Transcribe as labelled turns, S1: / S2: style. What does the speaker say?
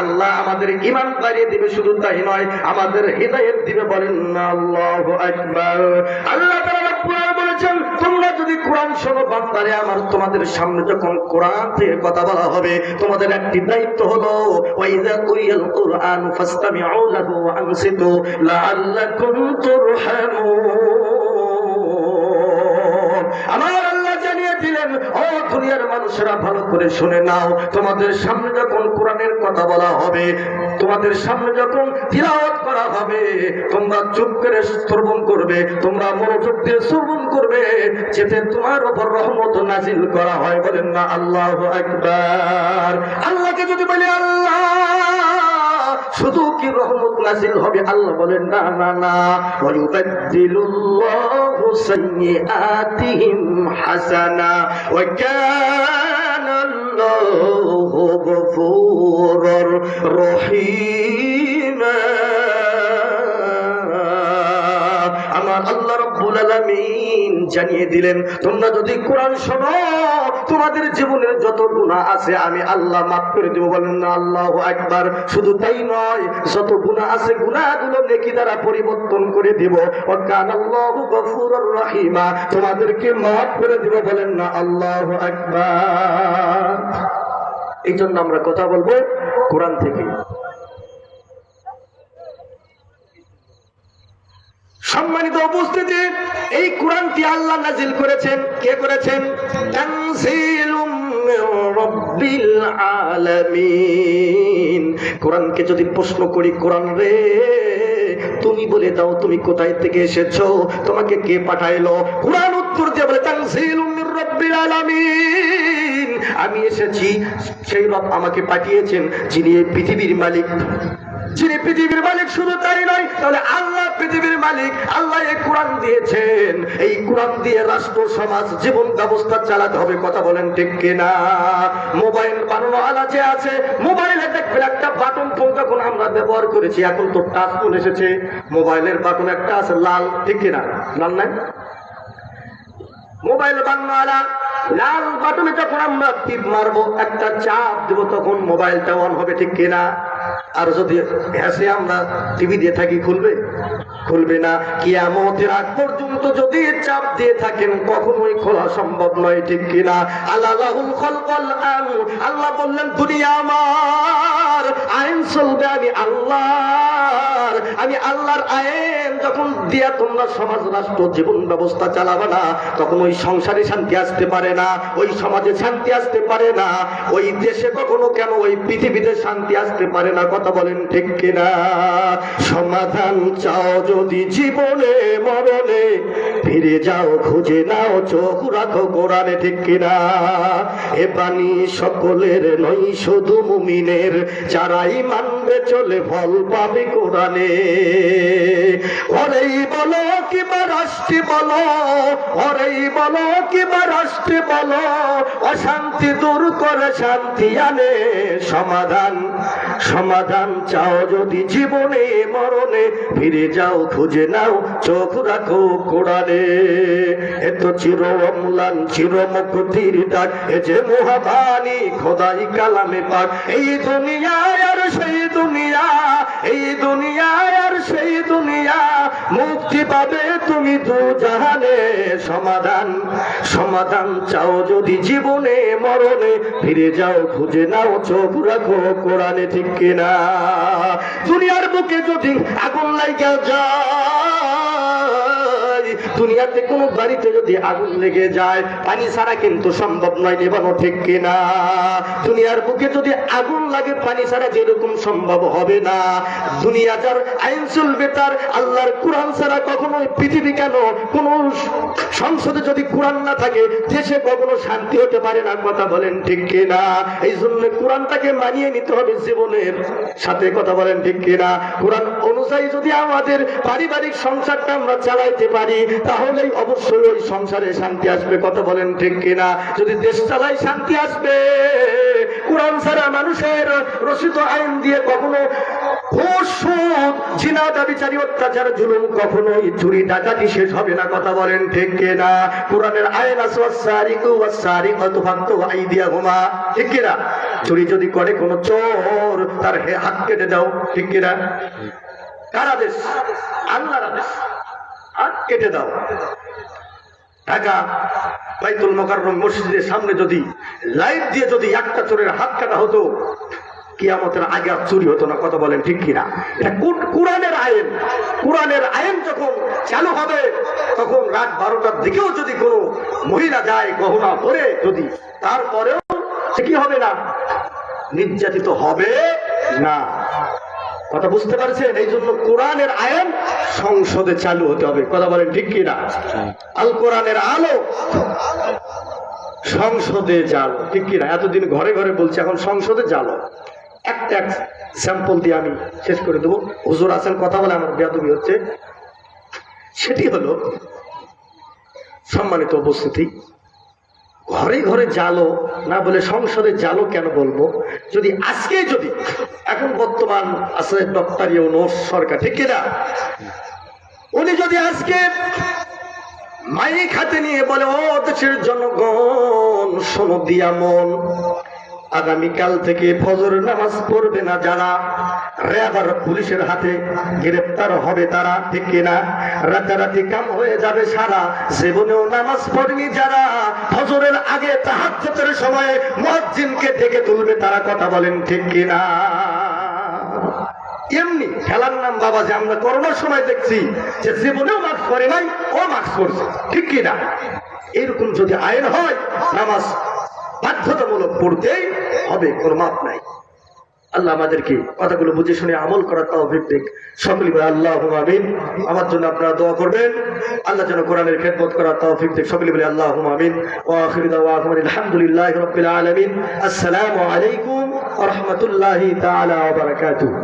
S1: আল্লাহ আমাদের ইমান বাড়িয়ে দিবে, শুধু তাই নয়, আমাদের হৃদয়ের দিবে বলেন, আল্লাহ আল্লাহ বলেছেন, তোমরা যদি কোরআন শোনো বান্দারে আমার তোমাদের সামনে যখন কোরআন থেকে কথা বলা হবে, তোমাদের একটি দায়িত্ব হলো ওয়াইদা কুরিয়াল কোরআন ফাসতামিউ লাহু ওয়া লাআল্লাকুম তুরহামুন। আমার দিলেন, ও দুনিয়ার মানুষেরা, ভালো করে শুনে নাও, তোমাদের সামনে যখন কোরআনের কথা বলা হবে, তোমাদের সামনে যখন তিলাওয়াত করা হবে, তোমরা চুপ করে শ্রবণ করবে, তোমরা মনোযোগ দিয়ে শ্রবণ করবে, যেতে তোমার উপর রহমত নাজিল করা হয়। বলেন না, আল্লাহ একবার আল্লাহকে যদি বলি, আল্লাহ! শুধু কি রহমত নাজিল হবে আল্লাহ বলেন, না না না। ওয়ায়ুবাদদিলুল্লাহু সাইয়্যাতিহিম হাসানা ওয়া কানা আল্লাহু গফুরুর রহিমা। আমার জানিয়ে দিলেন, তোমরা যদি কোরআন শোনো, তোমাদের জীবনের যত আছে আমি আল্লাহ মাফ করে দেব। বলেন না শুধু তাই নয়, যত আছে নেকি দ্বারা পরিবর্তন করে দেব। রহিমা। তোমাদেরকে মাফ করে দেব, বলেন না, আল্লাহু আকবার। এই জন্য আমরা কথা বলব কোরআন থেকে। সম্মানিত উপস্থিতি, এই কোরআনটি আল্লাহ নাজিল করেছেন। কে করেছেন? রাব্বিল কোরআনকে যদি প্রশ্ন করি, কোরআন রে, তুমি বলে দাও, তুমি কোথায় থেকে এসেছ? তোমাকে কে পাঠাইলো? কোরআন উত্তর দিয়ে বলে মির আলামিন। আমি এসেছি, সেই রব আমাকে পাঠিয়েছেন, যিনি এই পৃথিবীর মালিক। যিনি পৃথিবীর মালিক, শুধু তাই নয়, তাহলে আল্লাহ পৃথিবীর মালিক, আল্লাহ এই কোরআন দিয়েছেন। এই কোরআন দিয়ে রাষ্ট্র, সমাজ, জীবন ব্যবস্থা চালাতে হবে, কথা বলেন ঠিক কিনা? মোবাইল বানানো আলা যে আছে, মোবাইলে দেখবেন একটা বাটন ফোন তখন আমরা ব্যবহার করেছি, এখন তো টাচ ফোন এসেছে, মোবাইলের বাটন একটা আছে, লাল, ঠিক কিনা? লাল নাই? মোবাইল বাংলা লাল বাটনে যখন আমরা টিপ মারবো, একটা চাপ দেবো, তখন মোবাইলটা অন হবে, ঠিক কিনা? আর যদি ঘ্যাসে আমরা টিভি দিয়ে থাকি, খুলবে? খুলবে না। কিয়ামতের আগ পর্যন্ত যদি চাপ দিয়ে থাকেন, কখনোই খোলা সম্ভব নয়, ঠিক কিনা? খলকল আল্লাহ বললেন, দুনিয়া আমার, আইন চলবে, আমি আল্লাহর। আমি আল্লাহর আইন যখন দিয়া তোমরা সমাজ, রাষ্ট্র, জীবন ব্যবস্থা চালাবে না, তখন ওই সংসারে শান্তি আসতে পারে না, ওই সমাজে শান্তি আসতে পারে না। ওই দেশে কখনো কেন ওই পৃথিবীতে শান্তি আসতে পারে না কথা বলেন ঠিক কিনা? সমাধান চাও যদি জীবনে, মরণে, ফিরে যাও, খুঁজে নাও, চোখ রাখো কোরআনে ঠিক কিনা? এ বাণী সকলের নই শুধু মুমিনের। যারাই মানবে চলে, ফল পাবে কোরআনে। ওরেই বলো কিংবা রাষ্ট্রে বলো ওরেই বলো কিংবা রাষ্ট্রে বলো, অশান্তি দূর করে শান্তি আনে, সমাধান সমাধান চাও যদি জীবনে, মরণে, ফিরে যাও, খুঁজে নাও, চোখ রাখো কোরআনে। এত চির অম্লান, চির মুক্তির ডাক, এ যে মহাবাণী, খোদাই কালামে পাক, এই দুনিয়ায় আর মুক্তি পাবে তুমি দু জাহানে। সমাধান সমাধান চাও যদি জীবনে, মরণে। ফিরে যাও, খুঁজে নাও, চোখ রাখো, কোরআনে ঠিক কিনা। দুনিয়ার বুকে যদি আগুন লাইগা যায় দুনিয়াতে কোনো বাড়িতে যদি আগুন লেগে যায়, পানি ছাড়া কিন্তু সম্ভব নয়, নেবানো ঠিক কিনা? দুনিয়ার বুকে যদি আগুন লাগে, পানি ছাড়া যেরকম সম্ভব হবে না। দুনিয়া যার আইন চলবে, তার আল্লাহর কোরআন ছাড়া কখনো পৃথিবী কেন? কোন সংসদে যদি কোরআন না থাকে, দেশে কখনো শান্তি হতে পারে না, কথা বলেন ঠিক কিনা? এই জন্য কোরআনটাকে মানিয়ে নিতে হবে জীবনের সাথে, কথা বলেন ঠিক কিনা? কোরআন অনুযায়ী যদি আমাদের পারিবারিক সংসারটা আমরা চালাইতে পারি তাহলেই অবশ্যই ওই সংসারে শান্তি আসবে। কথা বলেন ঠিক কিনা? যদি দেশ চালাই শান্তি আসবে, কোরআন ছাড়া মানুষের রচিত আইন দিয়ে কখনো চুরি যদি করে কোনো চোর, তার হাত কেটে দাও। ঠিক কিনা? কার আদেশ? আল্লাহর আদেশ। হাত কেটে দাও। ঢাকা বাইতুল মসজিদের সামনে যদি লাইট দিয়ে যদি একটা চোরের হাত কাটা হতো, কিয়ামতের আগে আর চুরি হতো না, কথা বলেন ঠিক কিনা? এটা কোরআনের আইন। কোরআনের আইন যখন চালু হবে, তখন রাত বারোটার দিকেও যদি কোনো মহিলা যায়, গহনা পরে যদি, তারপরেও সে কি হবে না? নির্যাতিত হবে না। কথা বুঝতে পারছেন? এই জন্য কোরআনের আইন সংসদে চালু হতে হবে। কথা বলেন ঠিক কিনা? আল কোরআনের আলো সংসদে জালো। ঠিক কিনা? এতদিন ঘরে ঘরে বলছে, এখন সংসদে জালো। একটা এক স্যাম্পল দিয়ে আমি শেষ করে দেবো। হুজুর আছেন, কথা বলে আমার বেয়াদবি হচ্ছে। সেটি হলো সম্মানিত উপস্থিতি। ঘরে ঘরে জালো না বলে সংসদে জালো কেন বলব? যদি আজকে যদি, এখন বর্তমান আছে ডক্টর ইউনুস সরকার, ঠিক কিনা? উনি যদি আজকে মাইক হাতে নিয়ে বলে, ও, দেশের জনগণ, শোনো দিয়া মন আগামীকাল থেকে ফজর নামাজ পড়বে না যারা র্যাব আর পুলিশের হাতে গ্রেপ্তার হবে তারা, ঠিক কিনা? রাতারাতি কাম হয়ে যাবে সারা, জীবনেও নামাজ পড়নি যারা আগে তাহাজ্জুদের সময় মহাজিনকে ডেকে তুলবে, তারা কথা বলেন, ঠিক কিনা? এমনি খেলার নাম, বাবা যে আমরা করোনার সময় দেখছি, যে জীবনেও মাস্ক করে নাই, ও মাস্ক করছে ঠিক কিনা? এরকম যদি আইন হয়, নামাজ বাধ্যতামূলক পড়তেই হবে, কোনো মাপ নাই। আল্লাহ আমাদেরকে কথাগুলো বুঝে শুনে আমল করার তাও ভিত্তিক সকলে আল্লাহ আমিন। আমার জন্য আপনারা দোয়া করবেন। আল্লাহ যেন কোরআনের খেদমত করার তাও ভিত্তিক সকলে বলে আল্লাহ আমিন। আলহামদুলিল্লাহ আলামিন। আসসালামু আলাইকুম রহমতুল্লাহ তালা বারাকাতুহু।